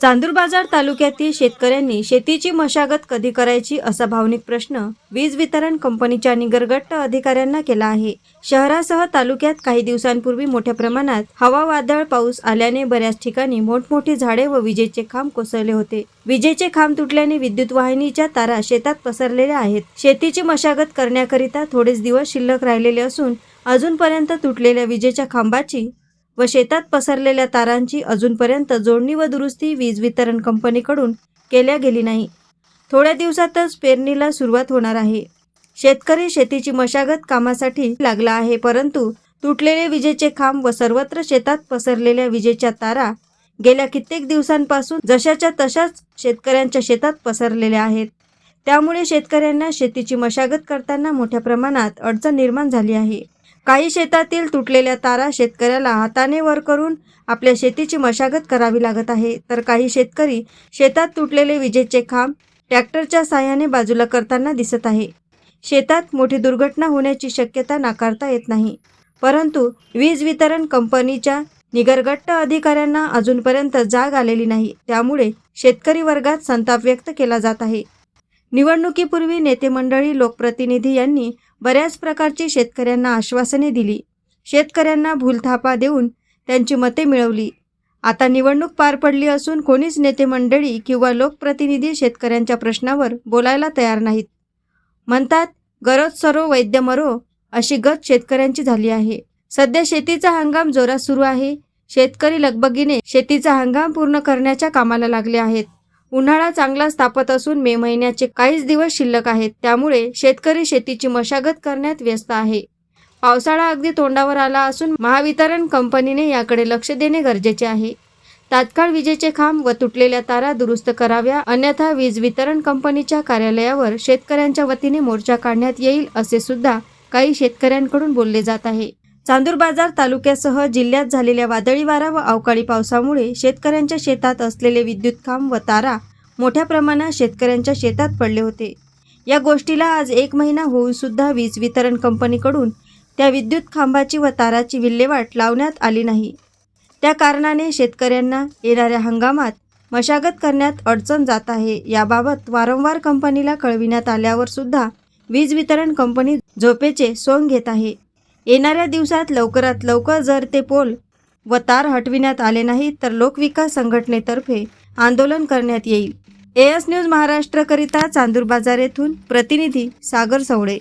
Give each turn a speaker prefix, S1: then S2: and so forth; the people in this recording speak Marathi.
S1: चांदूर बाजार तालुक्यातील शेतकऱ्यांनी शेतीची मशागत कधी करायची असा भावनिक प्रश्न वीज वितरण कंपनीच्या निगरगट्ट अधिकाऱ्यांना केला आहे. शहरासह तालुक्यात काही दिवसांपूर्वी मोठ्या प्रमाणात हवा वादळ पाऊस आल्याने बऱ्याच ठिकाणी मोठमोठी झाडे व विजेचे खांब कोसळले होते. विजेचे खांब तुटल्याने विद्युत वाहिनीच्या तारा शेतात पसरलेल्या आहेत. शेतीची मशागत करण्याकरिता थोडेच दिवस शिल्लक राहिलेले असून अजूनपर्यंत तुटलेल्या विजेच्या खांबाची व शेतात पसरलेल्या तारांची अजूनपर्यंत जोडणी व दुरुस्ती वीज वितरण कंपनीकडून केल्या गेली नाही. थोड्या दिवसातच पेरणीला सुरुवात होणार आहे. शेतकरी शेतीची मशागत कामासाठी लागला आहे परंतु तुटलेले विजेचे खांब व सर्वत्र शेतात पसरलेल्या विजेच्या तारा गेल्या कित्येक दिवसांपासून जशाच्या तशाच शेतकऱ्यांच्या शेतात पसरलेल्या आहेत. त्यामुळे शेतकऱ्यांना शेतीची मशागत करताना मोठ्या प्रमाणात अडचण निर्माण झाली आहे. काही शेतातील तुटलेल्या तारा शेतकऱ्याला हाताने वर करून आपल्या शेतीची मशागत करावी लागत आहे. तर काही शेतकरी शेतात तुटलेले विजेचे खांब ट्रॅक्टरच्या साहाय्याने बाजूला करताना दिसत आहे. शेतात मोठी दुर्घटना होण्याची शक्यता नाकारता येत नाही. परंतु वीज वितरण कंपनीच्या निगरगट्ट अधिकाऱ्यांना अजूनपर्यंत जाग आलेली नाही. त्यामुळे शेतकरी वर्गात संताप व्यक्त केला जात आहे. निवडणुकीपूर्वी नेते मंडळी लोकप्रतिनिधी यांनी बऱ्याच प्रकारची शेतकऱ्यांना आश्वासने दिली. शेतकऱ्यांना भूलथापा देऊन त्यांची मते मिळवली. आता निवडणूक पार पडली असून कोणीच नेते मंडळी किंवा लोकप्रतिनिधी शेतकऱ्यांच्या प्रश्नावर बोलायला तयार नाहीत. म्हणतात गरज सरो वैद्य मरो अशी गत शेतकऱ्यांची झाली आहे. सध्या शेतीचा हंगाम जोरात सुरू आहे. शेतकरी लगबगीने शेतीचा हंगाम पूर्ण करण्याच्या कामाला लागले आहेत. उन्हाळा चांगलाच तापत असून मे महिन्याचे काहीच दिवस शिल्लक आहेत. त्यामुळे शेतकरी शेतीची मशागत करण्यात व्यस्त आहे. पावसाळा अगदी तोंडावर आला असून महावितरण कंपनीने याकडे लक्ष देणे गरजेचे आहे. तात्काळ विजेचे खांब व तुटलेल्या तारा दुरुस्त कराव्या अन्यथा वीज वितरण कंपनीच्या कार्यालयावर शेतकऱ्यांच्या वतीने मोर्चा काढण्यात येईल असे सुद्धा काही शेतकऱ्यांकडून बोलले जात आहे. चांदूर बाजार तालुक्यासह जिल्ह्यात झालेल्या वादळी वारा व अवकाळी पावसामुळे शेतकऱ्यांच्या शेतात असलेले विद्युत खांब व तारा मोठ्या प्रमाणात शेतकऱ्यांच्या शेतात पडले होते. या गोष्टीला आज एक महिना होऊनसुद्धा वीज वितरण कंपनीकडून त्या विद्युत खांबाची व ताराची विल्हेवाट लावण्यात आली नाही. त्या कारणाने शेतकऱ्यांना येणाऱ्या हंगामात मशागत करण्यात अडचण जात आहे याबाबत वारंवार कंपनीला कळविण्यात आल्यावर सुद्धा वीज वितरण कंपनी झोपेचे सोंग घेत आहे. येणाऱ्या दिवसात लवकरात लवकर जर ते पोल व तार हटविण्यात आले नाही तर लोकविकास संघटनेतर्फे आंदोलन करण्यात येईल. एएस न्यूज महाराष्ट्रकरिता चांदूर बाजार येथून प्रतिनिधी सागर सवडे.